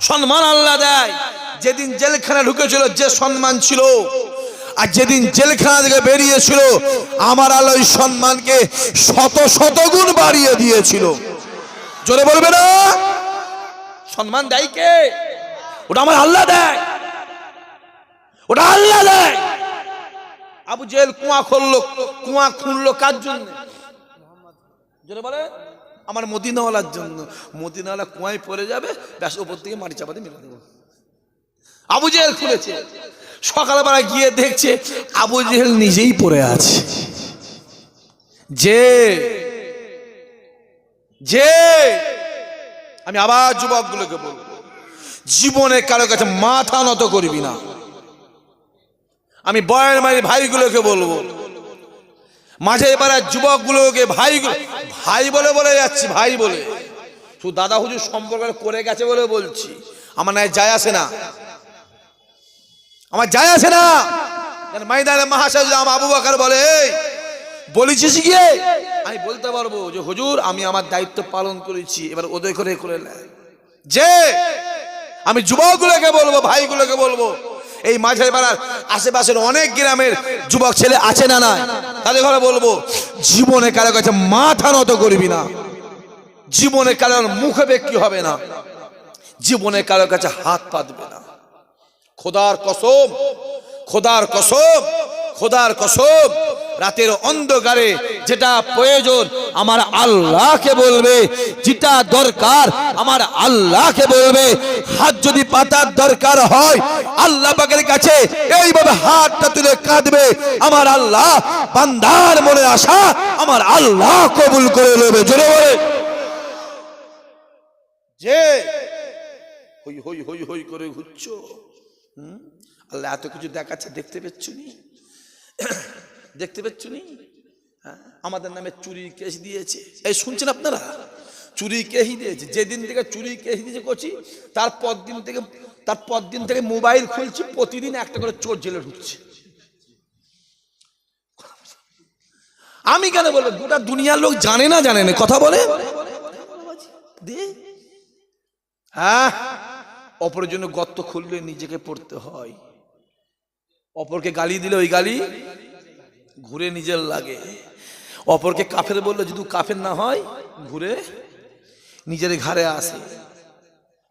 সম্মান আল্লাহ দেয়। যেদিন জেলখানা ঢুকেছিল, যে সম্মান ছিল, আর যেদিন জেলখানা থেকে বেরিয়েছিল, আমার আল্লাহ ওই সম্মানকে শত শত গুণ বাড়িয়ে দিয়েছিল। জোরে বলবে না? সম্মান দেয় কে? ওটা আমার আল্লাহ দেয়। ওটা আল্লাহ দেয়। আবু জেল কুয়া খুললো। কুয়া খুললো কার জন্য? জোরে বলে আমার মদিনাওয়ালার জন্য। মদিনাওয়ালা কুয়ায় পড়ে যাবে, ব্যাস, ওপর থেকে মাটি চাপাতে মেরে দেবো। আবু জেহেল খুলেছে। সকালবেলা গিয়ে দেখছে, আবু জেহেল নিজেই পড়ে আছে। যে যে, আমি আবার যুবকগুলোকে বলব, জীবনে কারও কাছে মাথা নত করবি না। আমি বয়ের মারি ভাইগুলোকে বলব, মাঝে এবার যুবকগুলোকে ভাই ভাই বলে বলে যাচ্ছি, ভাই বলে। শুধু দাদা হুজুর সম্পর্ক করে গেছে বলে বলছি। আমার নাই যায় আসে না। আমার যায় আসে না। মাইদানে মাহাসাজ আমার আবু বাকার বলে বলেছিস গিয়ে আমি বলতে পারব যে, হুজুর, আমি আমার দায়িত্ব পালন করেছি। এবার ওদের করে করে নেয় যে, আমি যুবকগুলোকে বলব, ভাইগুলোকে বলব এই মাঝের পাড়ার আশেপাশের অনেক গ্রামের যুবক ছেলে আছে না না তাদের ঘরে বলব, জীবনে কারও কাছে মাথা নত করবি না। জীবনে কারোর মুখে ব্যক্তি হবে না। জীবনে কারও কাছে হাত পাতবে না। খোদার কসম খোদার কসম খোদার কসম। রাতের অন্ধকারে যেটা প্রয়োজন, আমার আল্লাহকে বলবে। যেটা দরকার, আমার আল্লাহকে বলবে। হাত যদি পাতার দরকার হয়, আল্লাহ পাকের কাছে এইভাবে হাতটা তুলে কাঁদবে। আমার আল্লাহ বান্দার মনে আশা আমার আল্লাহ কবুল করে নেবে। জোরে বলে। যে হই হই হই হই করে ঘুরছো? আল্লাহ এত কিছু দেখাচ্ছে, দেখতে পেচ্ছ নি দেখতে পেচ্ছ নি হ্যাঁ? আমাদের নামে চুরি কেস দিয়েছে। এই শুনছেন আপনারা? চুরি কেস দিয়েছে। যেদিন থেকে চুরি কেস দিয়েছে করছি তার দিন থেকে তার দিন থেকে মোবাইল খুলছি, প্রতিদিন একটা করে চোর জেলে ঢুকছে। আমি কেন বলব, গোটা দুনিয়ার লোক জানে না জানে না। কথা বলে? হ্যাঁ? অপরের জন্য গর্ত খুললে নিজেকে পড়তে হয়। অপরকে গালি দিলে ওই গালি ঘুরে নিজের লাগে। অপরকে কাফের বললে, যদি কাফের না হয়, ঘুরে নিজের ঘাড়ে আসে।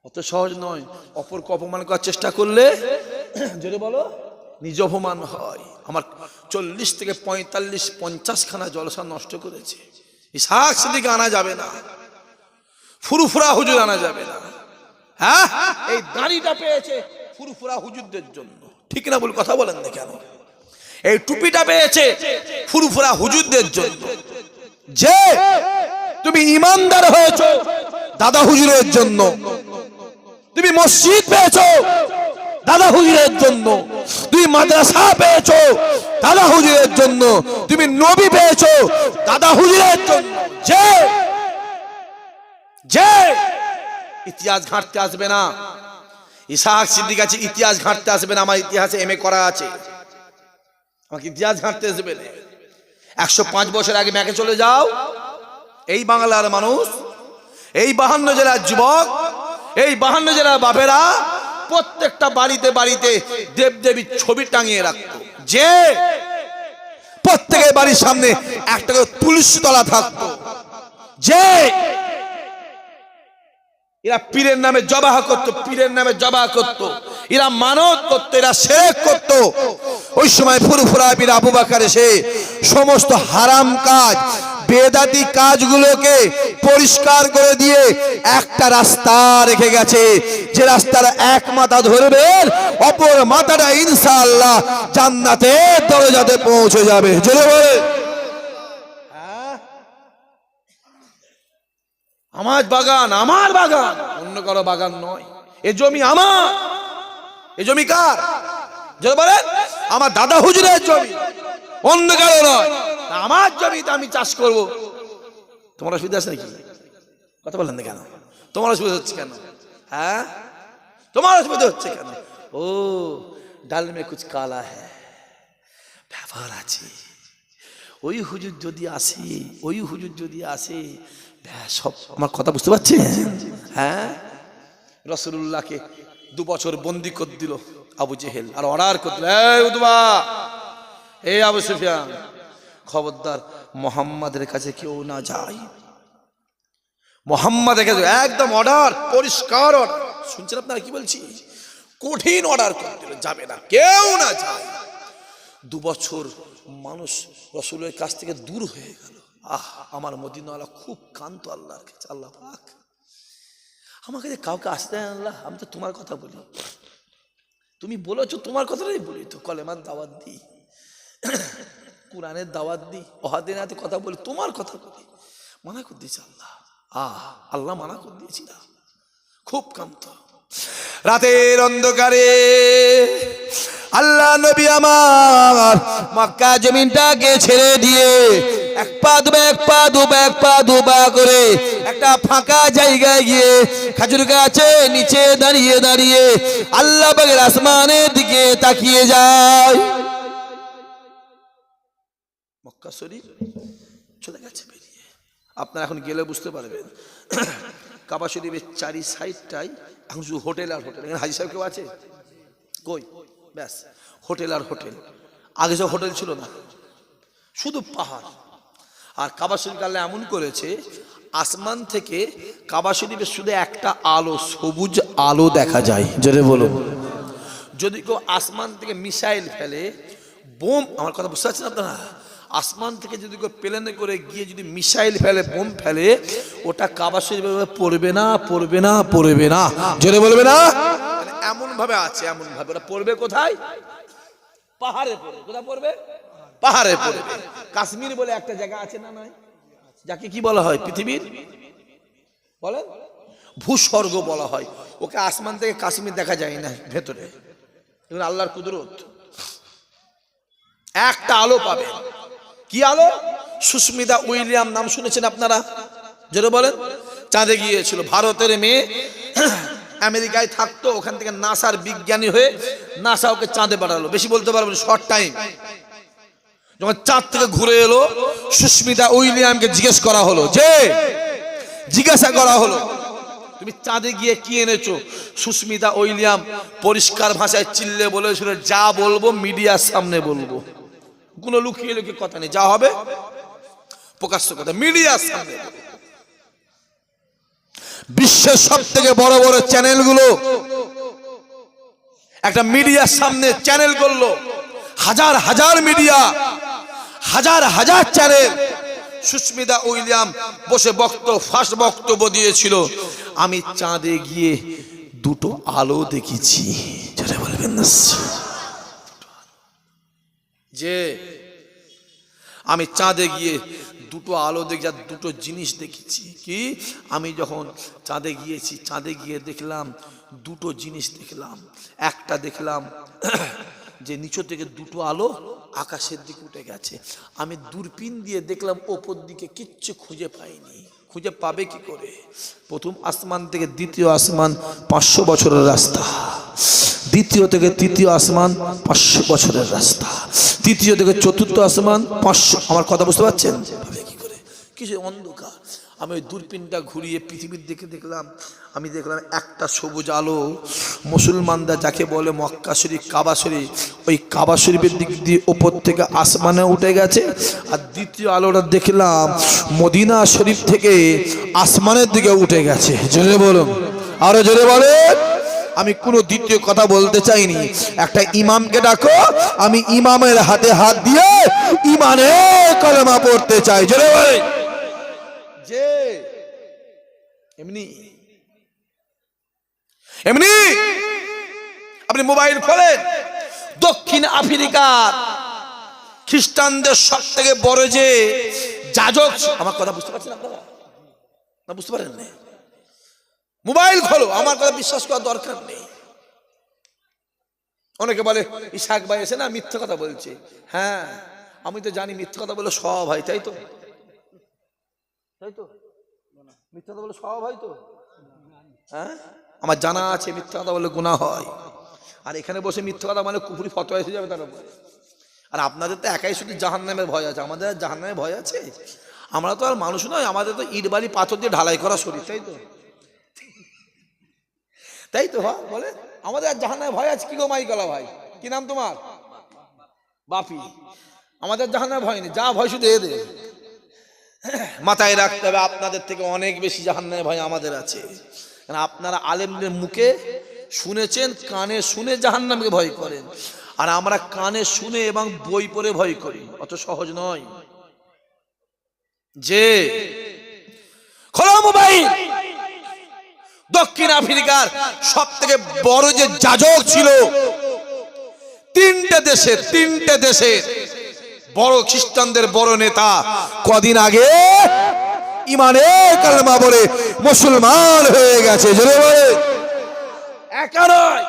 অত সহজ নয়। অপরকে অপমান করার চেষ্টা করলে যদি বলো, নিজ অপমান হয়। আমার চল্লিশ থেকে পঁয়তাল্লিশ, পঞ্চাশ খানা জলসা নষ্ট করেছে। ইসাক সেদিকে আনা যাবে না। ফুরুফুরা হুজুর আনা যাবে না। হ্যাঁ? এই দাড়িটা পেয়েছে ফুরফুরা হুজুরদের জন্য। ঠিক না বল কথা বলেন না কেন? এই টুপিটা পেয়েছে ফুরফুরা হুজুরদের জন্য। যে তুমি ইমানদার হয়েছো, দাদা হুজুরের জন্য। তুমি মসজিদ পেয়েছ, দাদা হুজুরের জন্য। তুমি মাদ্রাসা পেয়েছ, দাদা হুজুরের জন্য। তুমি নবী পেয়েছ, দাদা হুজুরের জন্য। যে যে, ইতিহাস ঘাঁটতে আসবে না। ইসাহাক সিদ্দিক আছে, ইতিহাস ঘাঁটতে আসবে না। আমার ইতিহাসে এম করা আছে। আমাকে ইতিহাস ঘাঁটতে আসবে একশো পাঁচ বছর আগে ম্যাকে চলে যাও। এই বাংলার মানুষ, এই বাহান্ন জেলার যুবক, এই বাহান্ন জেলার বাপেরা প্রত্যেকটা বাড়িতে বাড়িতে দেবদেবীর ছবি টাঙিয়ে রাখত। যে প্রত্যেকের বাড়ির সামনে একটা তুলসী তলা থাকতো। যে এরা পীরের নামে জবাহ করতো, পীরের নামে জবাহ করতো। এরা মানত করতো, এরা শেখ করতো। ওই সময় ফুরফুরা পীর আবু বাকার এসে সমস্ত হারাম কাজ বেদাতি কাজগুলোকে পরিষ্কার করে দিয়ে একটা রাস্তা রেখে গেছে। যে রাস্তার এক মাথা ধরবেন, অপর মাথাটা ইনশাআল্লাহ জান্নাতের দরজাতে পৌঁছে যাবে। জোরে বলে আমার বাগান আমার বাগান। অন্য কারও বাগান নয়। এ জমি আমার। এ জমি কার? বলেন, আমার দাদা হুজুরের জমি। অন্য কারও নয়। আমার জমিতে আমি চাষ করব। তোমার অসুবিধা আছে নাকি? কথা বলেন না কেন? তোমার অসুবিধা হচ্ছে কেন? হ্যাঁ? তোমার অসুবিধা হচ্ছে কেন? ও, ডাল মে কুছ কালা হ্যাঁ ব্যাপার আছে। ওই হুজুর যদি আসে, ওই হুজুর যদি আসে সব আমার কথা বুঝতে পারছেন হ্যাঁ? রসুল্লাহকে দু বছর বন্দি করে দিল আবু জেহেল, আর অর্ডার করে দিল উদবা, এই আবু সুফিয়ান, খবরদার, মোহাম্মদের কাছে কেউ না যায়। মোহাম্মদের কাছে একদম অর্ডার, পরিষ্কার অর্ডার। শুনছেন আপনারা কি বলছি? কঠিন অর্ডার করে দিল, যাবে না, কেউ না যায়। দু বছর মানুষ রসুলের কাছ থেকে দূর হয়ে গেল। আহ, আমার মদিনওয়ালা খুব কান্ত আল্লাহর কাছে, আল্লাহ পাক। আমাকে যে কাউকে আসতে আল্লাহ, আমি তো তোমার কথা বলি। তুমি বলেছ তোমার কথাটাই বলি তো, কলেমার দাওয়াত দিই। কোরআনের দাওয়াত দিই অহাদিনাতে কথা বলি, তোমার কথা বলি। মানা করে দিয়েছে আল্লাহ। আহ, আল্লাহ মানা করে দিয়েছি না। খুব কান্ত রাতের অন্ধকারে আল্লাহ নবী আমার মক্কা জমিনটাকে ছেড়ে দিয়ে এক পা দুবা, এক পা দুবা, এক পা দুবা করে একটা ফাঁকা জায়গায় গিয়ে খাজুর গাছে নিচে দাঁড়িয়ে দাঁড়িয়ে আল্লাহ বাগের আসমানের দিকে তাকিয়ে যায়। চলে গেছে বেরিয়ে। আপনারা এখন গেলে বুঝতে পারবেন। কাবা শরীফের চারি সাইডটাই হোটেল আর হোটেল। হাজি সাহেব কেউ আছে? কই? ব্যাস, হোটেল আর হোটেল। আগে সব হোটেল ছিল না। শুধু পাহাড়। আর কাবা শরীফ আল্লাহ এমন করেছে, আসমান থেকে কাবা শরীফের শুধু একটা আলো, সবুজ আলো দেখা যায়। জোরে বলো যদি কেউ আসমান থেকে মিসাইল ফেলে, বোম, আমার কথা বুঝতে পারছেন আপনারা? আসমান থেকে যদি কেউ প্লেনে করে গিয়ে যদি মিসাইল ফেলে, বোম ফেলে, ওটা কাবা শরীফে পড়বে না পড়বে না পড়বে না। জোরে বলবে না? এমন ভাবে আছে এমন ভাবে ওটা পড়বে কোথায়? পাহাড়ে পড়বে। কোথায় পড়বে? পাহাড়ে পড়বে কাশ্মীর বলে একটা জায়গা আছে না নাই? যাকে কি বলা হয়? পৃথিবীর? বলেন। ভূস্বর্গ বলা হয়। ওকে আসমান থেকে কাশ্মীর দেখা যায় না ভেতরে। আল্লাহর কুদরত। একটা আলো পাবে। কি আলো? সুস্মিতা উইলিয়াম, নাম শুনেছেন আপনারা? যেটা বলেন। চাঁদে গিয়েছিল। ভারতের মেয়ে আমেরিকায় থাকতো, ওখান থেকে নাসার বিজ্ঞানী হয়ে নাসা ওকে চাঁদে পাঠালো। বেশি বলতে পারবেন শর্ট টাইম যখন চাঁদ থেকে ঘুরে এলো, সুস্মিতা উইলিয়ামকে জিজ্ঞেস করা হলো, যে, জিজ্ঞাসা করা হলো, তুমি চাঁদে গিয়ে কি এনেছো? সুস্মিতা উইলিয়াম পরিষ্কার ভাষায় চিল্লে বলেছিল যা বলব মিডিয়ার সামনে বলব। কোনো লুকিয়ে লুকিয়ে কথা নেই, যা হবে প্রকাশ্য কথা, মিডিয়ার সামনে। বিশ্বের সব থেকে বড় বড় চ্যানেলগুলো একটা মিডিয়ার সামনে চ্যানেল করল, হাজার হাজার মিডিয়া হাজার হাজার চ্যানেল সুস্মিতা উইলিয়াম বসে বক্ত, ফার্স্ট বক্তব্য দিয়েছিল। আমি চাঁদে গিয়ে দুটো আলো দেখেছি। যে আমি চাঁদে গিয়ে দুটো আলো দেখি আর দুটো জিনিস দেখেছি। কি? আমি যখন চাঁদে গিয়েছি, চাঁদে গিয়ে দেখলাম, দুটো জিনিস দেখলাম। একটা দেখলাম যে নিচু থেকে দুটো আলো আকাশের দিকে উঠে গেছে। আমি দূরবীন দিয়ে দেখলাম ওপর দিকে কিচ্ছু খুঁজে পাইনি। খুঁজে পাবে কি করে? প্রথম আসমান থেকে দ্বিতীয় আসমান পাঁচশো বছরের রাস্তা। দ্বিতীয় থেকে তৃতীয় আসমান পাঁচশো বছরের রাস্তা। তৃতীয় থেকে চতুর্থ আসমান পাঁচশো আমার কথা বুঝতে পারছেন? পাবে কি করে? কিছু অন্ধকার? আমি ওই দূরবীনটা ঘুরিয়ে পৃথিবীর দিকে দেখলাম। আমি দেখলাম একটা সবুজ আলো মুসলমানরা যাকে বলে মক্কা শরীফ, কাবা শরীফ, ওই কাবা শরীফের দিক দিয়ে ওপর থেকে আসমানে উঠে গেছে। আর দ্বিতীয় আলোটা দেখলাম মদিনা শরীফ থেকে আসমানের দিকে উঠে গেছে। জোরে বলুন, আরও জোরে বলেন। আমি কোনো দ্বিতীয় কথা বলতে চাইনি। একটা ইমামকে ডাকো, আমি ইমামের হাতে হাত দিয়ে ইমানে কলমা পড়তে চাই। জোরে বলে যে এমনি এমনি আপনি মোবাইল খোলেন দক্ষিণ আফ্রিকার খ্রিস্টানদের সব থেকে বড় যে যাজক, আমার কথা বুঝতে পারছেন আপনারা? না, বুঝতে পারেন না মোবাইল খোলো, আমার কথা বিশ্বাস করার দরকার নেই। অনেকে বলে, ইশাক ভাই এসে না মিথ্যে কথা বলছে। হ্যাঁ আমি তো জানি মিথ্যে কথা বলে সব হয়, তাই তো? তাই তো? মিথ্যা কথা বলে সব হয় তো? হ্যাঁ? আমার জানা আছে মিথ্যা কথা বলে গুণা হয়। আর এখানে বসে মিথ্যা কথা মানে কুপুরি ফটো এসে যাবে তার উপরে। আর আপনাদের তো একাই শুধু জাহান নামের ভয় আছে। আমাদের আর জাহান নামের ভয় আছে? আমরা তো আর মানুষ নয় আমাদের তো ইট বালি পাথর দিয়ে ঢালাই করা শরীর তাই তো? তাই তো হয় বলে? আমাদের আর জাহানায় ভয় আছে। কি গো মাইকলা ভাই? কি নাম তোমার? বাপি। আমাদের জাহানায় ভয় নেই। যা ভয় শুধু এ এদের। মাথায় রাখতে হবে, আপনাদের থেকে অনেক বেশি জাহান্নায় ভয় আমাদের আছে। কারণ আপনারা আলেমদের মুখে শুনেছেন, কানে শুনে জাহান্নামকে ভয় করেন। আর আমরা কানে শুনে এবং বই পড়ে ভয় করি, অত সহজ নয়। যে দক্ষিণ আফ্রিকার সব থেকে বড় যে যাজক ছিল, তিনটে দেশে তিনটে দেশে বড় খ্রিস্টানদের বড় নেতা। কদিন আগে ইমানে কালমা বলে মুসলমান হয়ে গেছে জোরে বলে। একা নয়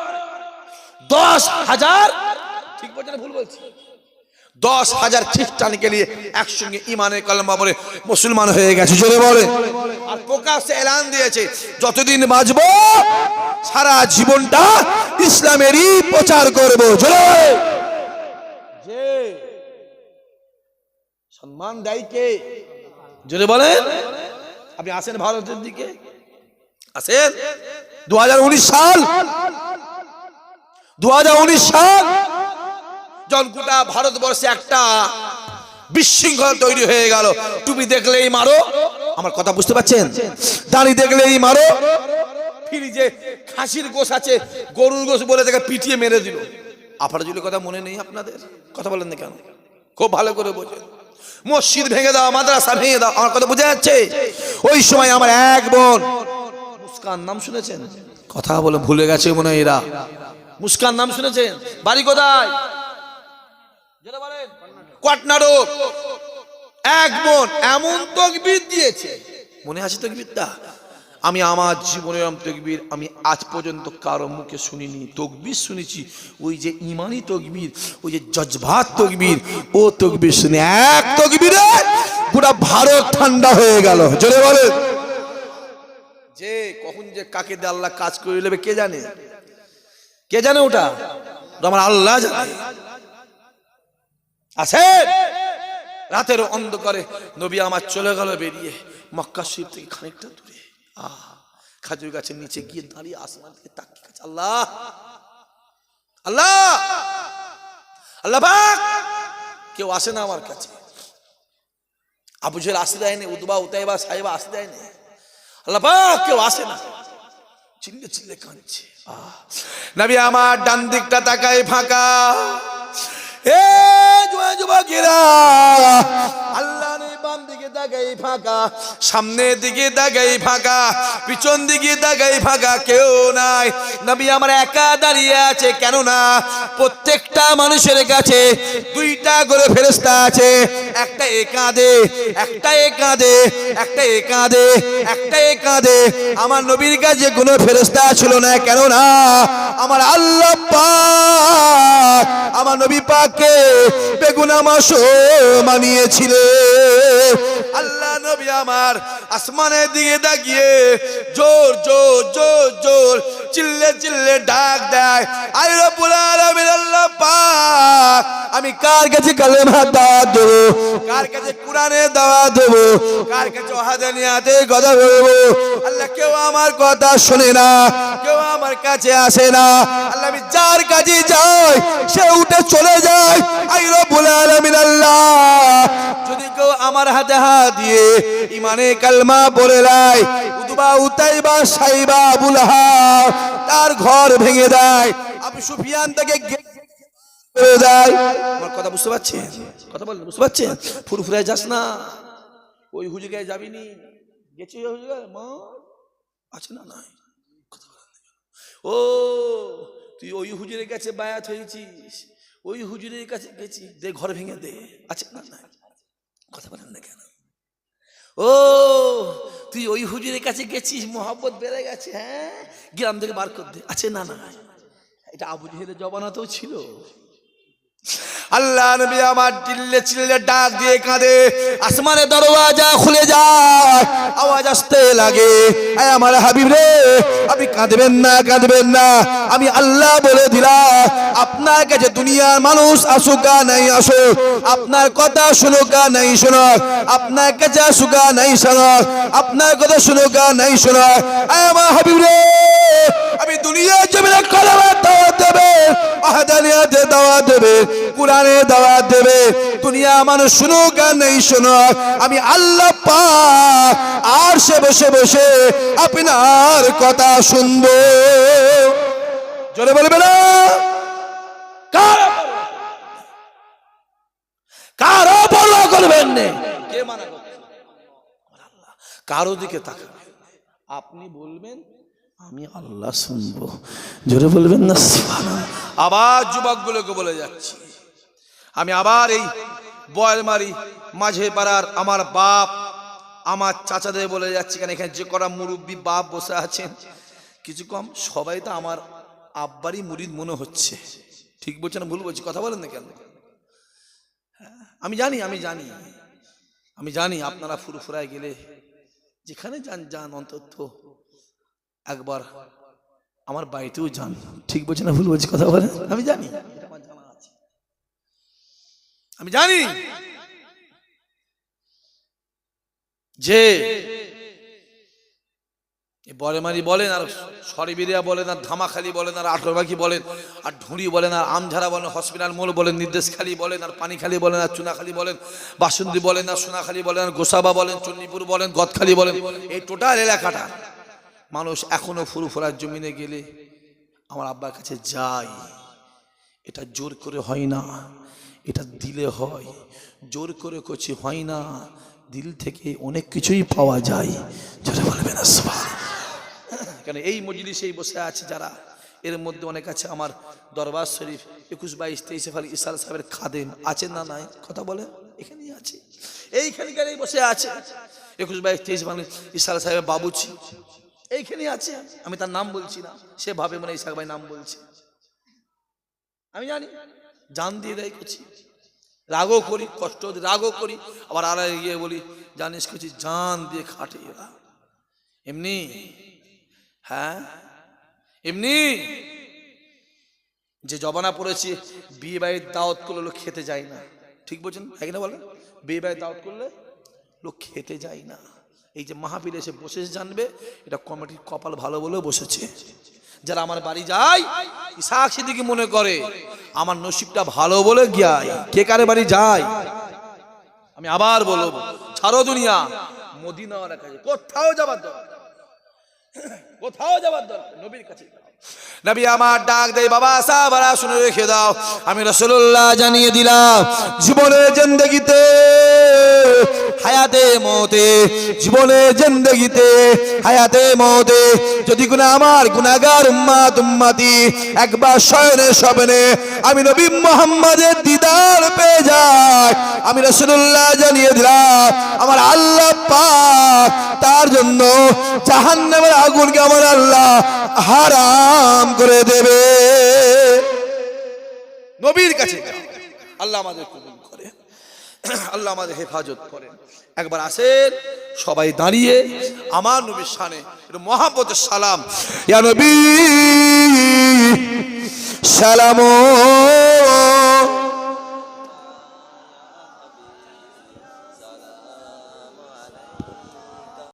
দশ হাজার ঠিক বলছে ভুল বলছি। দশ হাজার খ্রিস্টানকে নিয়ে একসঙ্গে ইমানে কালমা বলে মুসলমান হয়ে গেছে জোরে বলে। আর প্রকাশ্যে এলান দিয়েছে যতদিন বাঁচবো সারা জীবনটা ইসলামেরই প্রচার করব জোরে যে সম্মান দেয় কে? জোরে বলেন। আপনি আসেন ভারতের দিকে। আসেন। দু সাল। দুহাজার উনিশ সাল। গোটা ভারতবর্ষে একটা বিশৃঙ্খলা তৈরি হয়ে গেল, টুপি দেখলেই মারো। আমার কথা বুঝতে পারছেন? দাড়ি দেখলেই মারো। ফ্রিজে খাসির গোশ আছে, গরুর গোশ বলে তাকে পিটিয়ে মেরে দিল। যদি কথা মনে নেই আপনাদের? কথা বলেন না কেন? খুব ভালো করে বোঝেন। মসজিদ ভেঙে দাও, মাদ্রাসা ভেঙে দাও, আমার কথা বোঝা যাচ্ছে? ওই সময় আমার এক বোন, মুস্কান, নাম শুনেছেন? কথা বলে ভুলে গেছে মনে হয় এরা। মুস্কান, নাম শুনেছেন? বাড়ি কোথায়? এক বোন, এমন তকবির দিয়েছে। মনে আছে তকবিরটা? আমি আমার জীবনের তকবির, আমি আজ পর্যন্ত কারও মুখে শুনিনি। তকবির শুনেছি, ওই যে ইমানি তকবির, ওই যে জজভাত তকবির, ও তকবির শুনে এক তকবিরে গোটা ভারত ঠান্ডা হয়ে গেল। জোরে বলে যে কখন যে কাকে দিয়ে আল্লাহ কাজ করে নেবে, কে জানে? কে জানে ওটা? আমার আল্লাহ জানে। আছেন রাতের অন্ধকারে নবী আমার চলে গেল বেরিয়ে, মক্কা শিব থেকে খানিকটা দূরে। খাজুর গাছের নিচে গিয়ে দাঁড়িয়ে আসমান থেকে তাকিয়ে গেছে আল্লাহ! আল্লাহ! আল্লাহ কেউ আসে না আমার কাছে। আবু জেল আসতে দেয়নি উদবা উতাইবা সাহেবা আসতে দেয়নি। আল্লাহ কেউ আসে না। চিল্লে চিল্লে কাঁদছে। নবী আমার ডান দিকটা তাকায় ফাঁকা। এ যুবা যুবকেরা! ফাঁকা, সামনের দিকে দাগাই ফাঁকা, পিছন দিকে দাগাই ফাঁকা, কেউ নাই। নবী আমার একা দাঁড়িয়ে আছে কেন না প্রত্যেকটা মানুষের কাছে দুইটা করে ফেরেস্তা আছে। একটা এ কাঁদে একটা এ কাঁদে একটা এ কাঁদে একটা এ কাঁদে আমার নবীর কাছে কোনো ফেরেস্তা ছিল না কেন না আমার আল্লাহ পাক আমার নবী পাককে বেগুনা মাস মানিয়েছিল আল্লাহ নবী আমার আসমানের দিকে তাকিয়ে জোর জোর জোর জোর চিল্লে চিল্লে ডাক দেয় আই রব্বুল আলামিন, আল্লাহ পাক, আমি কার কাছে কালেমা দাওয়াত দেবো? কার কাছে কোরআনে দাওয়াত দেবো? কার কাছে ওয়াহাদানিয়াতে কথা বলব? আল্লাহ, কেউ আমার কথা শোনে না, কেউ আমার কাছে আসে না। আল্লাহ, আমি যার কাছে যাই, সে উঠে চলে যায় আই রব্বুল আলামিন, আল্লাহ, যদি কেউ আমার হাতে হাত দিয়ে ইমানে কালমা বলে লাই উতবা উতাইবা সাইবা বুলহা তার ঘর ভেঙে দেয়। আবু সুফিয়ান তাকে করে দেয়। আমার কথা বুঝতে পারছেন? কথা বলেন বুঝতে পারছেন? ফুরফুরায় যাস না। ওই হুজুগায় যাবি নি। গেছি হুজুগায় মা আছে না? নাই। কথা বলেন না। ও তুই ওই হুজুরের কাছে বায়াত হয়েছিস। ওই হুজুরের কাছে গেছি। দে ঘর ভেঙে দে। আছে না? নাই। কথা বলেন না কেন? ও, তুই ওই হুজুরের কাছে গেছিস, মোহাব্বত বেড়ে গেছে হ্যাঁ? গ্রাম থেকে বার করতে আছে না না এটা আবু জেহেলের জবানাতেও ছিল। আল্লাহ নবী আমার চিল্লে চিল্লে ডাক দিয়ে কাঁদে। আসমানের দরওয়াজা খুলে যায়, আওয়াজ আসতে লাগে। আয় আমার হাবিব রে, আপনি কাঁদবেন না কাঁদবেন না। আমি আল্লাহ বলে দিলাম, আপনার কাছে দুনিয়ার মানুষ আসুক আর নাই আসুক, আপনার কথা শুনুক আর নাই শুনুক, আপনার কাছে আসুক আর নাই শুনুক, আপনার কথা শুনুক আর নাই শুনুক। আয় আমার হাবিব রে, আমি দুনিয়ার জমিনে কলমের দাওয়াত দেবে, আহাদানিয়াতে দাওয়াত দেবে, কোরআনে দাওয়াত দেবে। দুনিয়া মানুষ শুনুক আর নেই শুনুক। আমি আল্লাহ পাক আর সে বসে বসে আপনার কথা শুনব। জোরে বলবে না? কারও পরোয়া করবেন কে। কারও দিকে তাকাবেন আপনি বলবেন, আমি আল্লাহ শুনব। জোরে বলবেন না। আবার যুবকগুলোকে বলে যাচ্ছি। আমি আবার এই বয়ালমারি মাঝে পাড়ার আমার বাপ, আমার চাচাদের বলে যাচ্ছি কেন, এখানে যে করা মুরব্বী বাপ বসে আছেন, কিছু কম, সবাই তো আমার আব্বারই মুরিদ মনে হচ্ছে। ঠিক বলছে না, ভুল বলছি, কথা বলেন না কেন? আমি জানি আমি জানি আমি জানি আপনারা ফুরফুরায় গেলে যেখানে যান যান অন্তত একবার আমার বাড়িতেও যান। ঠিক বলছি না, ভুল বলছি, কথা বলেন, আমি জানি এটা আমার জানা আছে। আমি জানি। যে বরেমারি বলেন আর সরি সরিবিরিয়া বলেন আর ধামাখালি বলেন আর আঠরবাকি বলেন আর ঢুঁড়ি বলেন আর আমঝারা বলেন, হসপিটাল মোড় বলেন, নির্দেশখালি বলেন আর পানিখালি বলেন আর চুনাখালি বলেন বাসন্তী বলেন আর সোনাখালি বলেন আর গোসাবা বলেন, চন্ডীপুর বলেন, গদখালি বলেন, এই টোটাল এলাকাটা মানুষ এখনও ফুরফুরার জমিনে গেলে আমার আব্বার কাছে যায়। এটা জোর করে হয় না। এটা দিলে হয়। জোর করে করছি হয় না। দিল থেকে অনেক কিছুই পাওয়া যায়। জোরে বলবেন না সুবহানাল্লাহ। কেন এই মজলিসেই বসে আছে যারা। এর মধ্যে অনেক আছে আমার দরবার শরীফ, একুশ বাইশ, তেইশে ফালি ইসাল সাহেবের খাদেম। আছেন না নাই? কথা বলে এখানেই আছে। এইখানকারই বসে আছে। একুশ বাইশ, তেইশ ফালি ইসাল সাহেবের বাবুচি এইখানেই আছে। আমি তার নাম বলছি না। সে ভাবে মানে ইসাক ভাই নাম বলছে। আমি জানি। জান দিয়ে দেয় করছি রাগও করি, কষ্ট রাগও করি। আবার আর গিয়ে বলি, জানিস কিছু জান দিয়ে খাটে এরা। এমনি? হ্যাঁ? এমনি? যে জবানা পড়েছে, বিয়ে বাড়ির দাওয়াত করলে লোক খেতে যায় না। ঠিক বলছেন? হ্যাঁ না বলেন? বিয়ে বাড়ির দাওয়াত করলে লোক খেতে যায় না। এই যে মাহফিল এসে বসেছে জানবে, এটা কমিটির কপাল ভালো বলেও বসেছে। যারা আমার বাড়ি যায়, ইসাক সিদ্দিকি মনে করে আমার নসিবটা ভালো বলে গিয়াই। কে কারে বাড়ি যায়? আমি আবার বলব, ছাড়ো দুনিয়া। মদিনা কোথাও যাবার দরকার কোথাও যাবার দরকার নবীর কাছে। নবী আমার ডাক দেয়, বাবা সাহাবারা শুনে রেখে দাও। আমি রসুল্লাহ জানিয়ে দিলাম, জীবনের জিন্দগিতে, হায়াতে, মতে, জীবনের জিন্দগিতে, হায়াতে, মতে, যদি কোনো আমার গুনাহগার উম্মাত, উম্মাতি একবার শয়নে স্বপ্নে আমি নবী মোহাম্মদের দিদার পেয়ে যাই আমি রসুল্লাহ জানিয়ে দিলাম, আমার আল্লাহ পাক, তার জন্য জাহান্নামের আগুনকে আমার আল্লাহ হারাম করে দেবে। নবীর কাছে আল্লাহ আমাদের কবুল করে আল্লাহ আমাদের হেফাজত করেন। একবার আসেন, সবাই দাঁড়িয়ে আমার নবীর একটু মহাপতের সালাম। নবী, সালাম।